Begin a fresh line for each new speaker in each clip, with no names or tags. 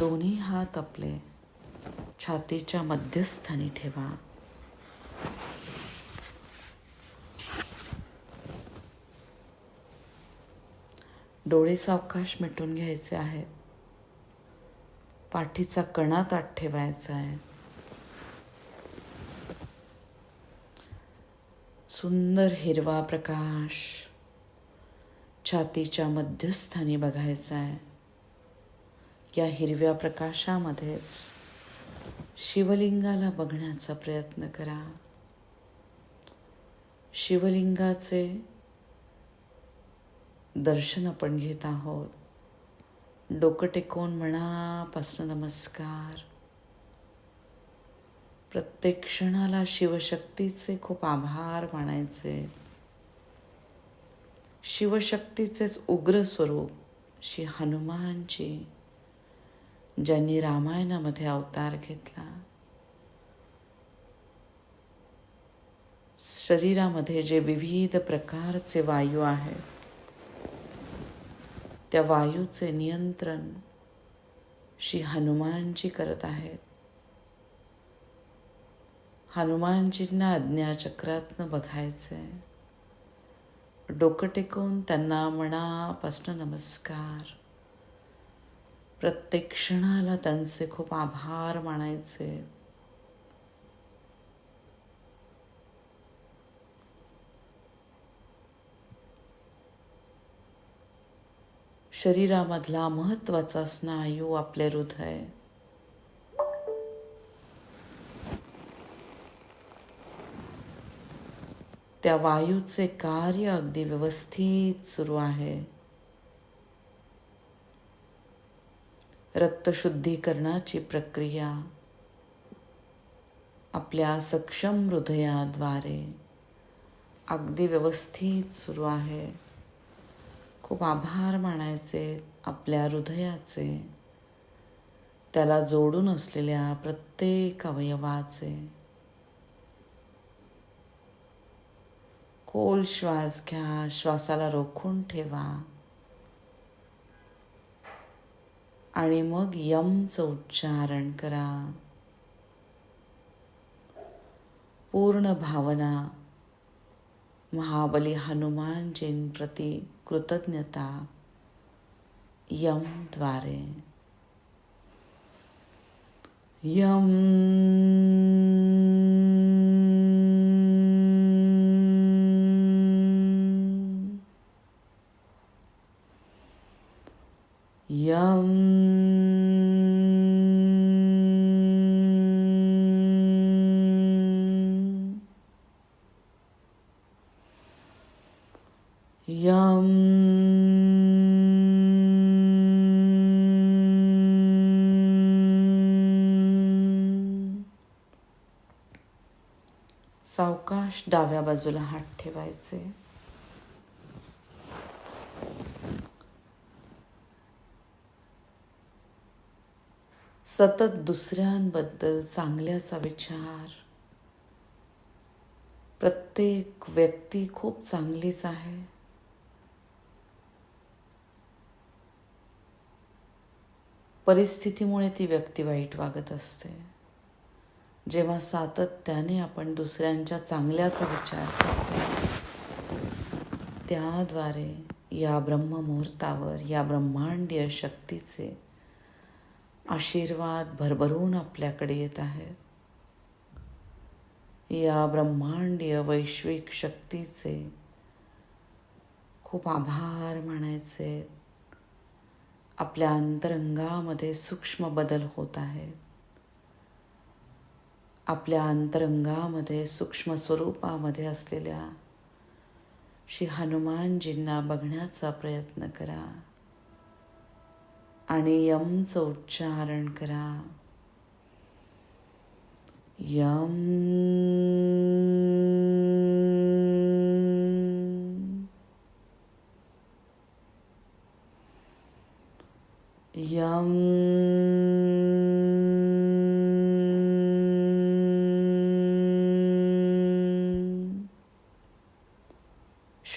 दोन्ही हात आपले छातीच्या मध्यस्थानी ठेवा. डोळे सावकाश मिटून घ्यायचे आहेत. पाठीचा कणा ताट ठेवायचा आहे. सुंदर हिरवा प्रकाश छातीच्या मध्यस्थानी बघायचा आहे. या हिरव्या प्रकाशामध्येच शिवलिंगाला बघण्याचा प्रयत्न करा. शिवलिंगाचे दर्शन आपण घेत आहोत. डोकं टेकवून मनापासून नमस्कार. प्रत्येक क्षणाला शिवशक्तीचे खूप आभार मानायचे. शिवशक्तीचेच उग्र स्वरूप श्री हनुमानजी ज्यांनी रामायणामध्ये अवतार घेतला. शरीरामध्ये जे विविध प्रकारचे वायू आहेत त्या वायूचे नियंत्रण श्री हनुमानजी करत आहेत. हनुमानजींना अज्ञाचक्रातनं बघायचंय. डोकं टेकून त्यांना मनापासून नमस्कार. प्रत्येक क्षणाला त्यांचे खूप आभार मानायचे. शरीरामधला महत्त्वाचा स्नायू आपले हृदय. त्या वायूचे कार्य अगदी व्यवस्थित सुरू आहे. रक्तशुद्धीकरणाची प्रक्रिया आपल्या सक्षम हृदयाद्वारे अगदी व्यवस्थित सुरू आहे. खूप आभार मानायचे आपल्या हृदयाचे. त्याला जोडून असलेल्या प्रत्येक अवयवाचे. खोल श्वास घ्या श्वासाला रोखून ठेवा. आणि मग यमचं उच्चारण करा. पूर्ण भावना महाबली हनुमानजींप्रती कृतज्ञता यमद्वारे. यम यम सावकाश डाव्या बाजूला हात ठेवायचे. सतत दुसऱ्यांबद्दल चांगल्याचा विचार. प्रत्येक व्यक्ती खूप चांगलीच आहे. परिस्थितीमुळे ती व्यक्ती वाईट वागत असते. जेव्हा सातत्याने आपण दुसऱ्यांच्या चांगल्याचा विचार करतो त्याद्वारे या ब्रह्ममुहूर्तावर या ब्रह्मांडीय शक्तीचे आशीर्वाद भरभरून आपल्याकडे येत आहेत. या ब्रह्मांडीय वैश्विक शक्तीचे खूप आभार मानायचे. आपल्या अंतरंगामध्ये सूक्ष्म बदल होत आहेत. आपल्या अंतरंगामध्ये सूक्ष्म स्वरूपामध्ये असलेल्या श्री हनुमानजींना बघण्याचा प्रयत्न करा आणि यमचं उच्चारण करा. यम यम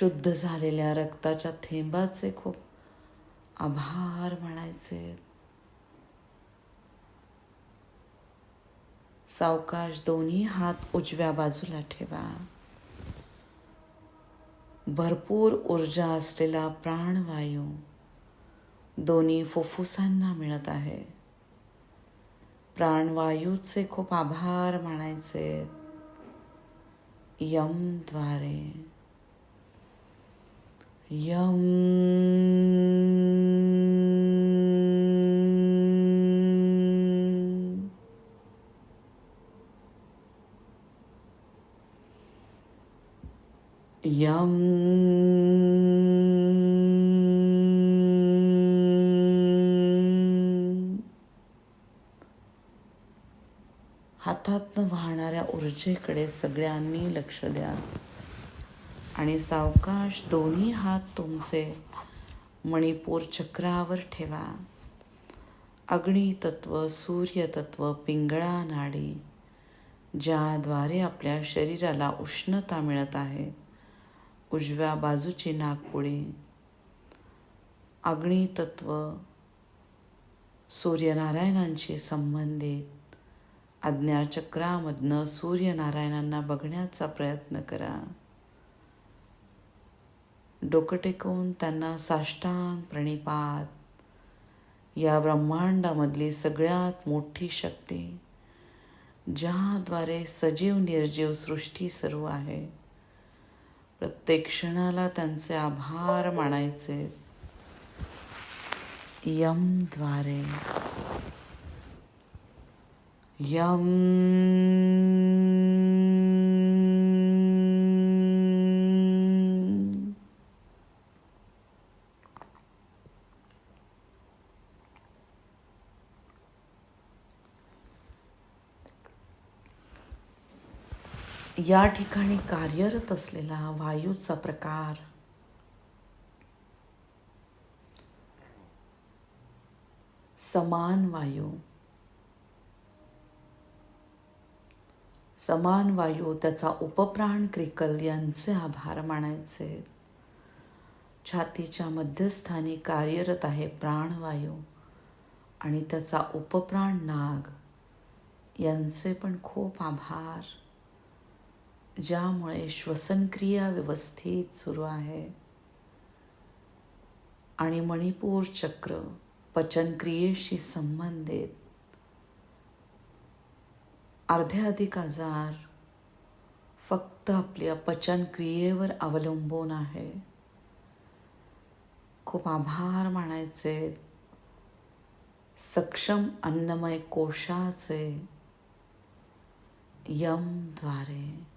शुद्ध झालेल्या रक्ताच्या थेंबाचे खूप आभार म्हणायचे. सावकाश दोन्ही हात उजव्या बाजूला ठेवा. भरपूर ऊर्जा असलेला प्राणवायू दोन्ही फुफ्फुसांना मिळत आहे. प्राणवायूचे खूप आभार मानायचे यमद्वारे यम यम हातातनं वाहणाऱ्या ऊर्जेकडे सगळ्यांनी लक्ष द्या. आणि सावकाश दोन्ही हात तुमचे मणिपूर चक्रावर ठेवा. अग्नितत्व सूर्यतत्व पिंगळा नाडी ज्याद्वारे आपल्या शरीराला उष्णता मिळत आहे उजव्या बाजूची नागपुडी. अग्नितत्व सूर्यनारायणांशी संबंधित. आज्ञाचक्रामधनं सूर्यनारायणांना बघण्याचा प्रयत्न करा. डोकं टेकवून त्यांना साष्टांग प्रणिपात. या ब्रह्मांडामधली सगळ्यात मोठी शक्ती ज्याद्वारे सजीव निर्जीव सृष्टी सुरू आहे प्रत्येक क्षणाला त्यांचे आभार मानायचे. यमद्वारे यम या ठिकाणी कार्यरत असलेला वायूचा प्रकार. समान वायू. समान वायू त्याचा उपप्राण क्रिकल यांचे आभार मानायचे. छातीच्या मध्यस्थानी कार्यरत आहे प्राणवायू आणि त्याचा उपप्राण नाग यांचे पण खूप आभार. ज्यामुळे श्वसनक्रिया व्यवस्थित सुरू आहे. आणि मणिपूर चक्र पचनक्रियेशी संबंधित. अर्धे अधिक आजार फक्त आपल्या पचनक्रियेवर अवलंबून आहे. खूप आभार मानायचे. सक्षम अन्नमय कोशाचे यमद्वारे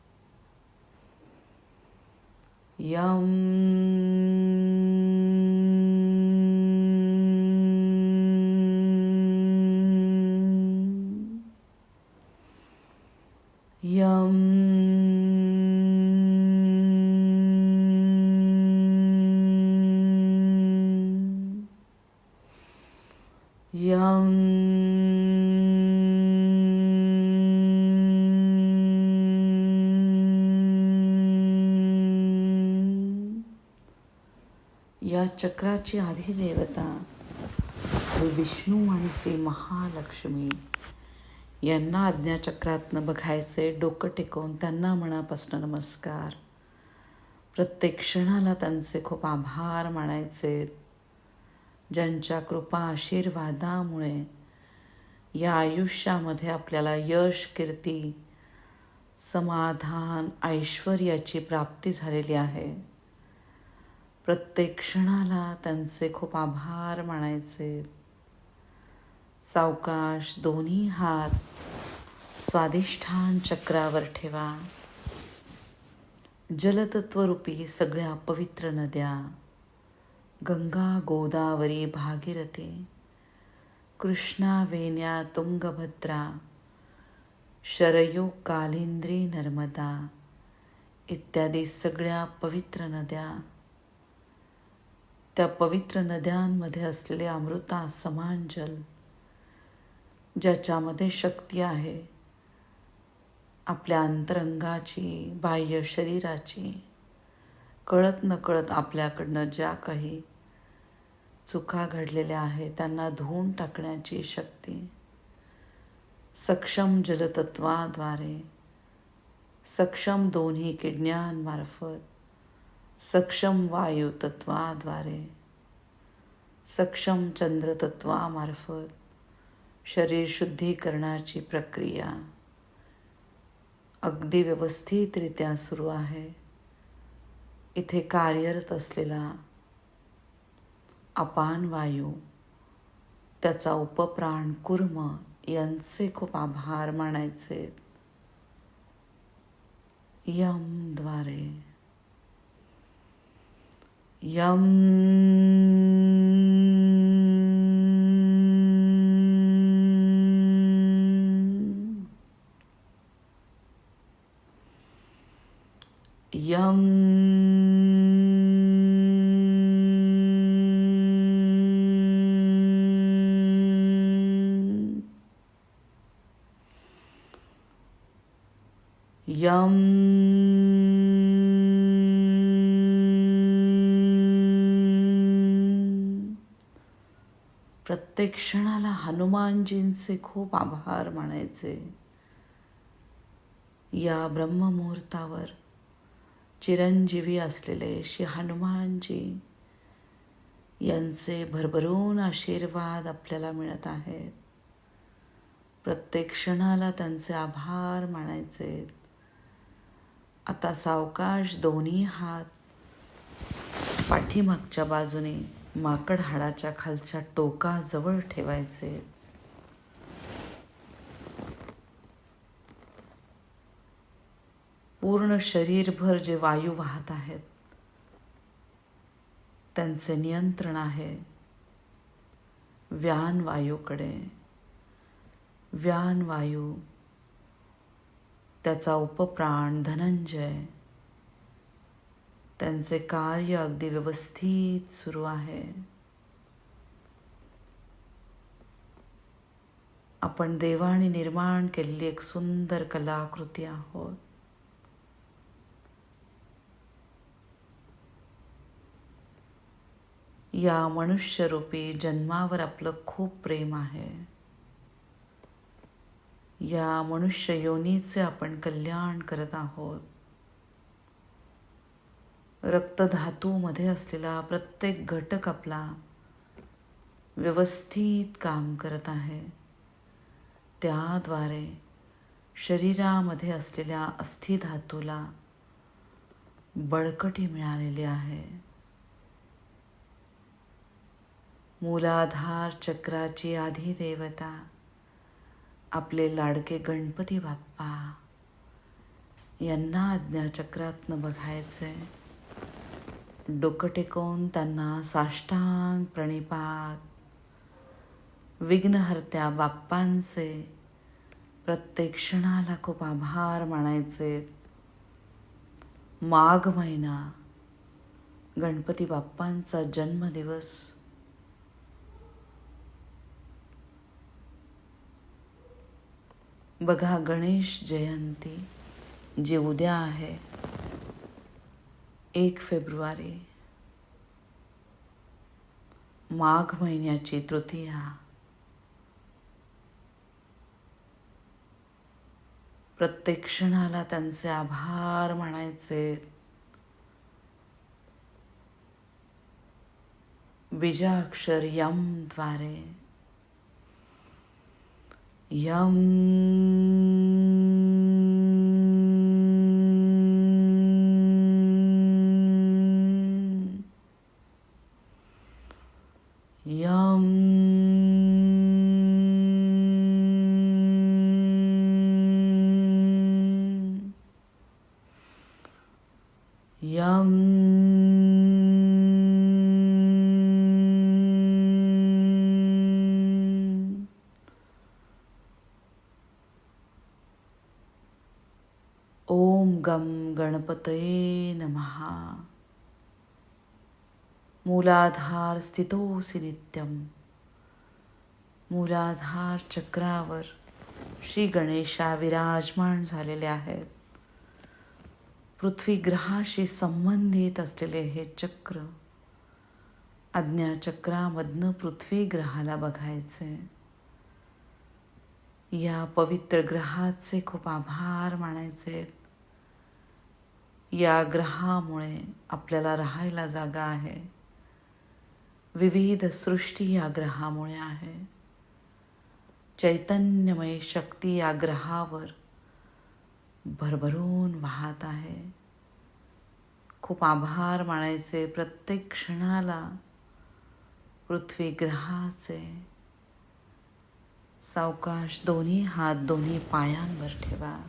यम यम यम चक्राची अधिदेवता श्री विष्णू आणि श्री महालक्ष्मी यांना आज्ञाचक्रातनं बघायचे डोकं टेकवून त्यांना मनापासून नमस्कार. प्रत्येक क्षणाला त्यांचे खूप आभार मानायचे. ज्यांच्या कृपा आशीर्वादामुळे या आयुष्यामध्ये आपल्याला यश कीर्ती समाधान ऐश्वर्याची प्राप्ती झालेली आहे. प्रत्येक क्षणाला त्यांचे खूप आभार मानायचे. सावकाश दोन्ही हात स्वाधिष्ठान चक्रावर ठेवा. जलतत्वरूपी सगळ्या पवित्र नद्या गंगा गोदावरी भागीरथी कृष्णा वेण्या तुंगभद्रा शरयू कालिंद्री नर्मदा इत्यादी सगळ्या पवित्र नद्या त्या पवित्र नद्यांमध्ये असलेले अमृता समान जल ज्याच्यामध्ये शक्ती आहे आपल्या अंतरंगाची बाह्य शरीराची कळत नकळत आपल्याकडनं ज्या काही चुका घडलेल्या आहेत त्यांना धुवून टाकण्याची शक्ती सक्षम जलतत्वाद्वारे सक्षम दोन्ही किडण्यांमार्फत सक्षम वायुतत्वाद्वारे सक्षम चंद्रतत्वामार्फत शरीर शुद्धीकरणाची प्रक्रिया अगदी व्यवस्थितरित्या सुरू आहे. इथे कार्यरत असलेला अपान वायू त्याचा उपप्राण कुर्म यांचे खूप आभार मानायचे. यमद्वारे यम यम यम प्रत्येक क्षणाला हनुमानजींचे खूप आभार मानायचे. या ब्रह्ममुहूर्तावर चिरंजीवी असलेले श्री हनुमानजी यांचे भरभरून आशीर्वाद आपल्याला मिळत आहेत. प्रत्येक क्षणाला त्यांचे आभार मानायचे. आता सावकाश दोन्ही हात पाठीमागच्या बाजूने माकड हाडाच्या खालच्या टोकाजवळ ठेवायचे. पूर्ण शरीरभर जे वायू वाहत आहेत त्यांचे नियंत्रण आहे. व्यान वायूकडे. व्यान वायू त्याचा उपप्राण धनंजय. त्यांचे कार्य अगदी व्यवस्थित सुरू आहे. आपण देवाने निर्माण केलेली एक सुंदर कलाकृती आहोत. या मनुष्यरूपी जन्मावर आपलं खूप प्रेम आहे. या मनुष्य योनीचे आपण कल्याण करत आहोत. रक्तधातूमध्ये असलेला प्रत्येक घटक आपला व्यवस्थित काम करत आहे. त्याद्वारे शरीरामध्ये असलेल्या अस्थिधातूला बळकटी मिळालेली आहे. मूलाधार चक्राची आधी देवता आपले लाडके गणपती बाप्पा यांना आज्ञाचक्रातनं बघायचंय. डोकं टेकवून त्यांना साष्टांग प्रणिपात विघ्नहर्त्या बाप्पांचे प्रत्येक क्षणाला खूप आभार मानायचे. माघ महिना गणपती बाप्पांचा जन्मदिवस. बघा गणेश जयंती जी उद्या आहे. एक फेब्रुवारी. माघ महिन्याची तृतीया. प्रत्येक क्षणाला त्यांचे आभार म्हणायचे बीजाक्षर यमद्वारे द्वारे. यम ओम गणपतये नमः। मूलाधार स्थितोसी नित्यम मूलाधार चक्रावर श्री गणेशा विराजमान झालेले आहेत। पृथ्वी ग्रहाशी संबंधित असलेले हे चक्र आज्ञाचक्रामधनं पृथ्वी ग्रहाला बघायचे। या पवित्र ग्रहाचे खूप आभार मानायचे। या ग्रहामुळे आपल्याला राहायला जागा आहे. विविध सृष्टी या ग्रहामुळे आहे. चैतन्यमय शक्ती या ग्रहावर भरभरून वाहत आहे. खूप आभार मानायचे प्रत्येक क्षणाला पृथ्वी ग्रहाचे. सावकाश दोन्ही हात दोन्ही पायांवर ठेवा.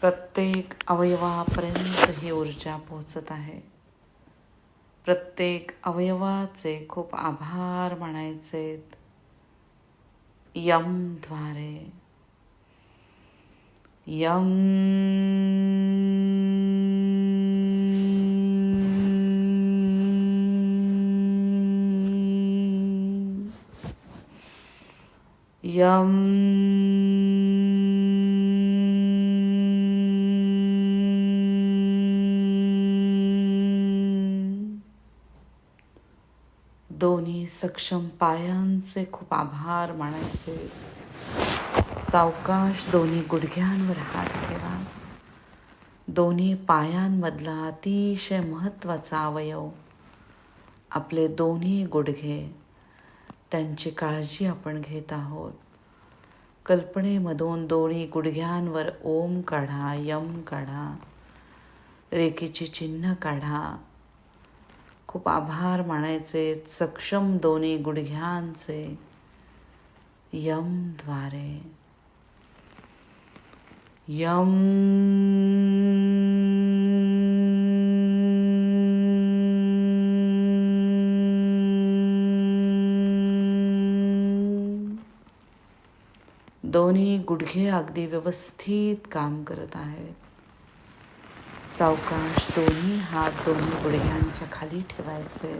प्रत्येक अवयवापर्यंत ही ऊर्जा पोचत आहे. प्रत्येक अवयवाचे खूप आभार मानायचे यमद्वारे यम. यम. सक्षम पायांचे खूप आभार मानायचे. सावकाश दोन्ही गुडघ्यांवर हात ठेवा. दोन्ही पायांमधला अतिशय महत्त्वाचा अवयव आपले दोन्ही गुडघे त्यांची काळजी आपण घेत आहोत. कल्पनेमधून दोन्ही गुडघ्यांवर ओम काढा यम काढा रेकीची चिन्ह काढा. खूप आभार मानायचे. सक्षम दोन्ही गुडघ्यांचे. यमद्वारे यम. दोन्ही गुडघे अगदी व्यवस्थित काम करत आहेत. सावकाश दोन्ही हात दोन्ही गुडघ्यांच्या खाली ठेवायचे.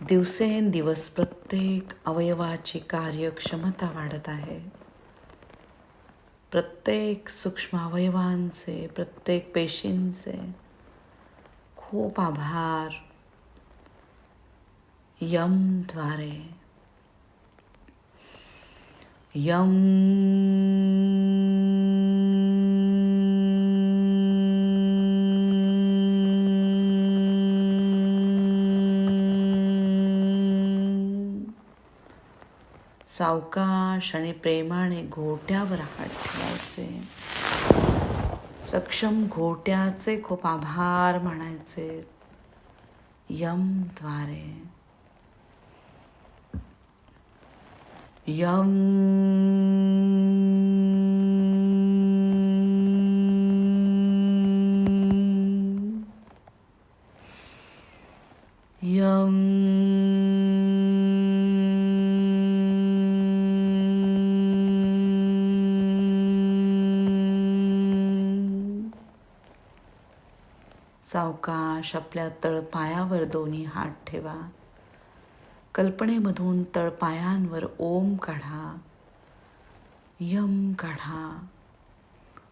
दिवसेंदिवस प्रत्येक अवयवाची कार्यक्षमता वाढत आहे. प्रत्येक सूक्ष्म अवयवांचे प्रत्येक पेशींचे खूप आभार. यमद्वारे यम सावकाश आणि प्रेमाने घोट्यावर हात ठेवायचे. सक्षम घोट्याचे खूप आभार म्हणायचे. यमद्वारे यम यम सावकाश आपल्या तळपायावर दोन्ही हात ठेवा. कल्पनेमधून तळपायांवर ओम काढा यम काढा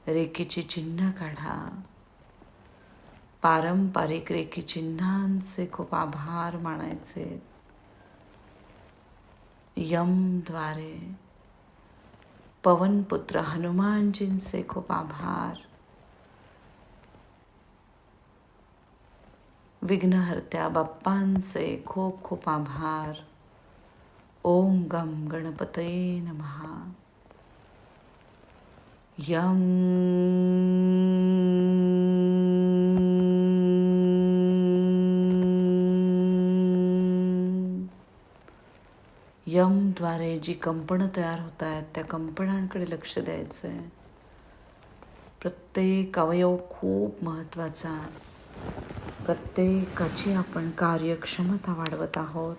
रेखीची चिन्ह काढा. पारंपरिक रेखी चिन्हांचे खूप आभार मानायचे. यमद्वारे पवनपुत्र हनुमानजींचे खूप आभार. विघ्नहर्त्या बाप्पांचे खूप खूप आभार. ओम गम गणपतये नमहा यम यमद्वारे जी कंपनं तयार होत आहेत त्या कंपनांकडे लक्ष द्यायचं आहे प्रत्येक अवयव खूप महत्त्वाचा. प्रत्येकाची आपण कार्यक्षमता वाढवत आहोत.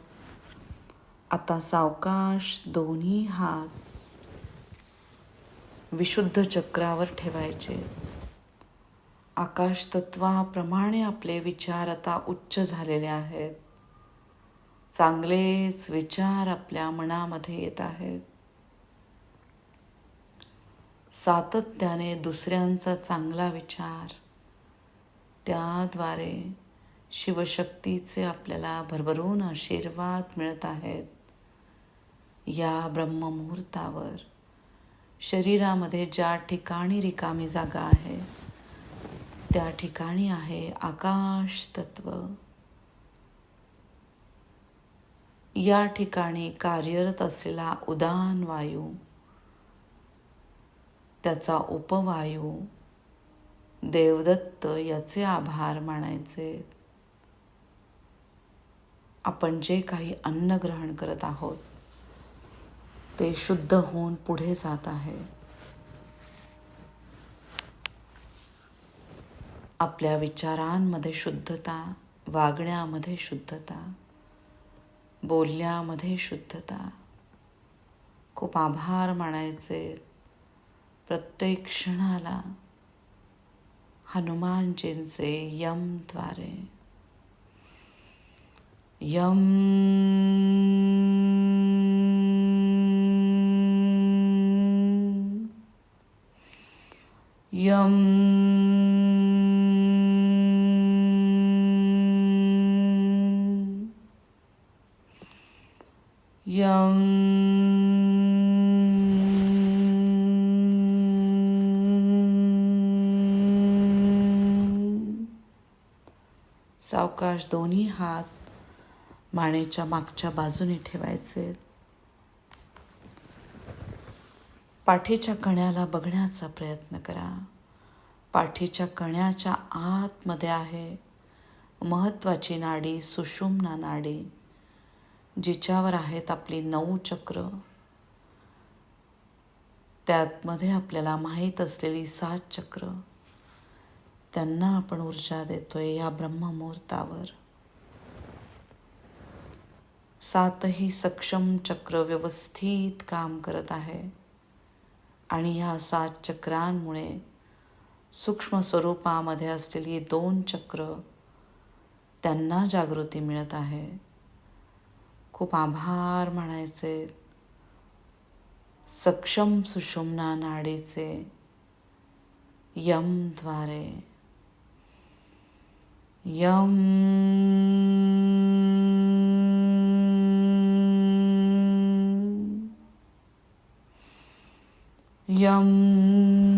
आता सावकाश दोन्ही हात विशुद्ध चक्रावर ठेवायचे. आकाश तत्वाप्रमाणे आपले विचार आता उच्च झालेले आहेत. चांगलेच विचार आपल्या मनामध्ये येत आहेत. सातत्याने दुसऱ्यांचा चांगला विचार त्याद्वारे शिवशक्तीचे आपल्याला भरभरून आशीर्वाद मिळत आहेत. या ब्रह्ममुहूर्तावर शरीरामध्ये ज्या ठिकाणी रिकामी जागा आहे त्या ठिकाणी आहे आकाश तत्व. या ठिकाणी कार्यरत असलेला उदान वायू त्याचा उपवायू देवदत्त याचे आभार मानायचे. आपण जे काही अन्न ग्रहण करत आहोत ते शुद्ध होऊन पुढे जात आहे. आपल्या विचारांमध्ये शुद्धता वागण्यामध्ये शुद्धता बोलण्यामध्ये शुद्धता. खूप आभार मानायचे. प्रत्येक क्षणाला हनुमानजींचे यमद्वारे यम यम यम सावकाश दोन्ही हात मानेच्या मागच्या बाजूने ठेवायचे. पाठीच्या कण्याला बघण्याचा प्रयत्न करा. पाठीच्या कण्याच्या आतमध्ये आहे महत्त्वाची नाडी सुषुम्ना नाडी जिच्यावर आहेत आपली नऊ चक्र. त्यातमध्ये आपल्याला माहीत असलेली सात चक्र. त्यांना आपण ऊर्जा देतोय या ब्रह्ममुहूर्तावर. सातही सक्षम चक्र व्यवस्थित काम करत आहे आणि ह्या सात चक्रांमुळे सूक्ष्म स्वरूपामध्ये असलेली दोन चक्र त्यांना जागृती मिळत आहे. खूप आभार म्हणायचे. सक्षम सुषुम्ना नाडीचे यमद्वारे यम यम यम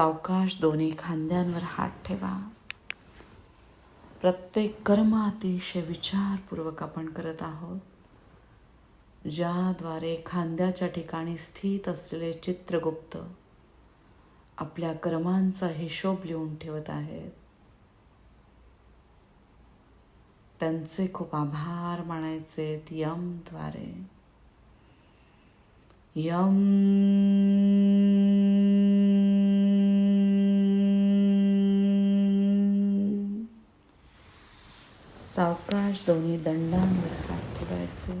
सावकाश दोन्ही खांद्यांवर हात ठेवा. प्रत्येक कर्म अतिशय विचारपूर्वक आपण करत आहोत. ज्याद्वारे खांद्याच्या ठिकाणी स्थित असलेले चित्रगुप्त आपल्या कर्मांचा हिशोब लिहून ठेवत आहेत. त्यांचे खूप आभार मानायचे यमद्वारे. यम दोन्ही दंडांवर हात ठेवायचे.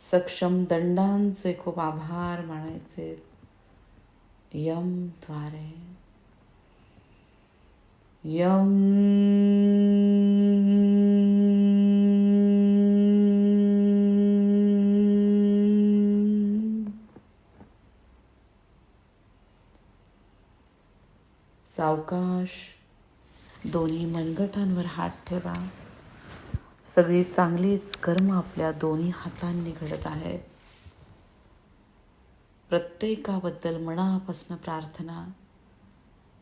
सक्षम दंडांचे खूप आभार मानायचे. यमद्वारे यम सावकाश दोन्ही मनगटांवर हात ठेवा. सगळी चांगलीच कर्म आपल्या दोन्ही हातांनी घडत आहेत प्रत्येकाबद्दल मनापासून प्रार्थना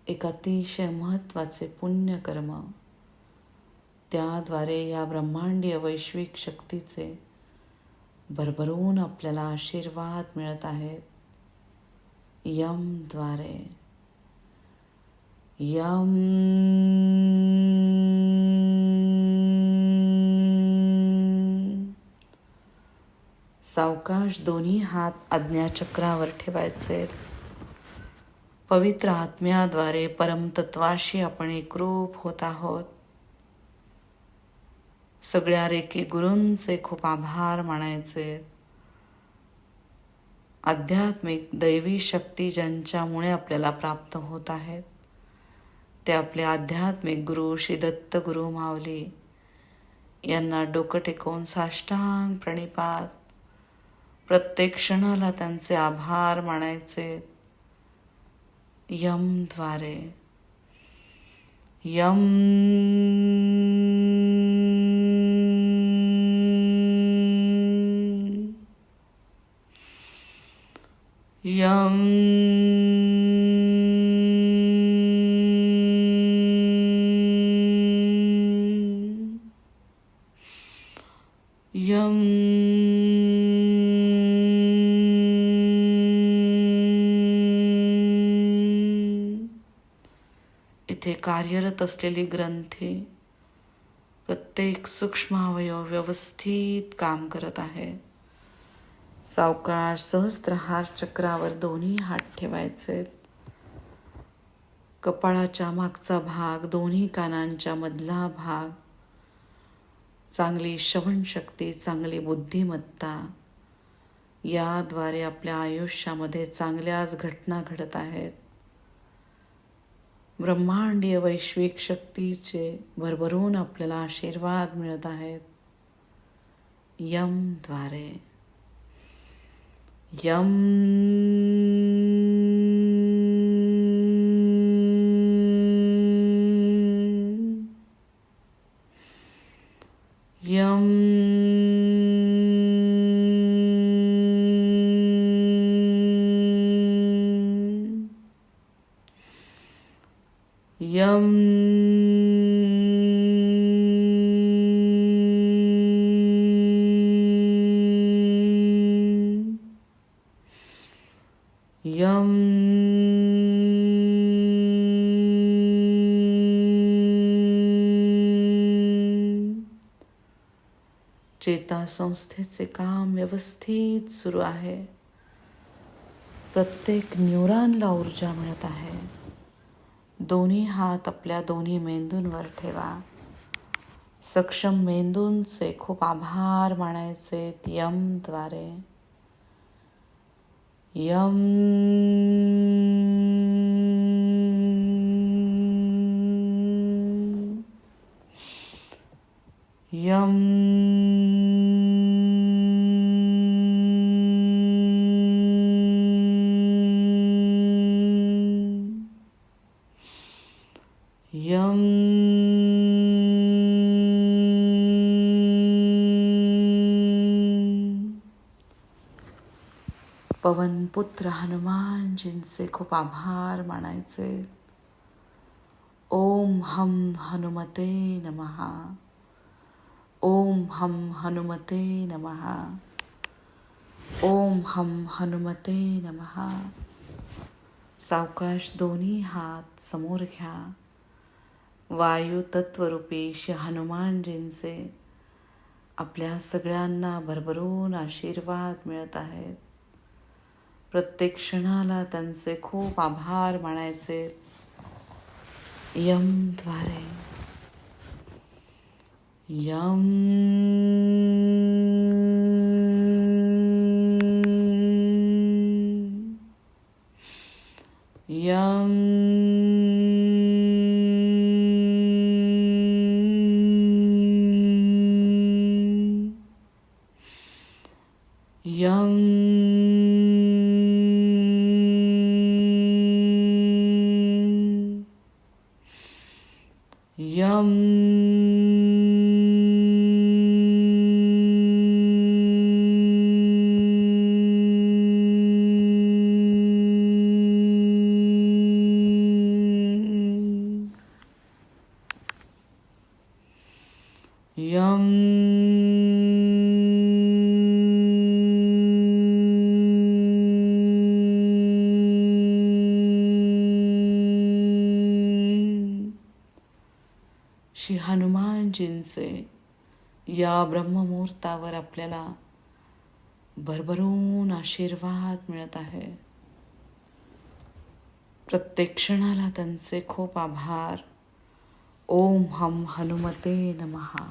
एक अतिशय महत्त्वाचे पुण्यकर्म त्याद्वारे या ब्रह्मांडीय वैश्विक शक्तीचे भरभरून आपल्याला आशीर्वाद मिळत आहेत. यमद्वारे यम सावकाश दोन्ही हात आज्ञाचक्रावर ठेवायचे. पवित्र आत्म्याद्वारे परमतत्वाशी आपण एकरूप होत आहोत. सगळ्या रेखी गुरूंचे खूप आभार मानायचे. आध्यात्मिक दैवी शक्ती ज्यांच्यामुळे आपल्याला प्राप्त होत आहेत ते आपले आध्यात्मिक गुरु श्री दत्त गुरु माऊली यांना डोकं टेकवून साष्टांग प्रणिपात प्रत्येक क्षणाला त्यांचे आभार मानायचे. यमद्वारे यम यम यम कार्यरत असलेली ग्रंथी प्रत्येक सूक्ष्म अवयव व्यवस्थित काम करत आहे. सावकाश सहस्त्रहार चक्रावर दोन्ही हात ठेवायचे. कपाळाच्या मागचा भाग दोन्ही कानांच्या मधला भाग. चांगली श्रवणशक्ती चांगली बुद्धिमत्ता याद्वारे आपल्या आयुष्यामध्ये चांगल्याच घटना घडत आहेत. ब्रह्मांडीय वैश्विक शक्तीचे भरभरून आपल्याला आशीर्वाद मिळत आहेत. यमद्वारे यम यम चेतासंस्थेचे काम व्यवस्थित सुरू आहे. प्रत्येक न्यूरॉनला ऊर्जा मिळत आहे. दोन्ही हात आपल्या दोन्ही मेंदूंवर ठेवा. सक्षम मेंदूंचे खूप आभार मानायचे यमद्वारे यम यम यम पुत्र हनुमानजींचे खूप आभार मानायचे। ओम हम हनुमते नमहा ओम हम हनुमते नमहा ओम हम हनुमते नमहा सावकाश दोन्ही हात समोर घ्या। वायू तत्वरूपी श्री हनुमानजींचे आपल्या सगळ्यांना भरभरून आशीर्वाद मिळत आहेत। प्रत्येक क्षणाला त्यांचे खूप आभार मानायचे. यमद्वारे यम. यम. यम. यम हनुमानजींचे या ब्रह्ममुहूर्तावर आपल्याला भरभरून आशीर्वाद मिळत आहे. प्रत्येक क्षणाला त्यांचे खूप आभार. ओम हम हनुमते नमहा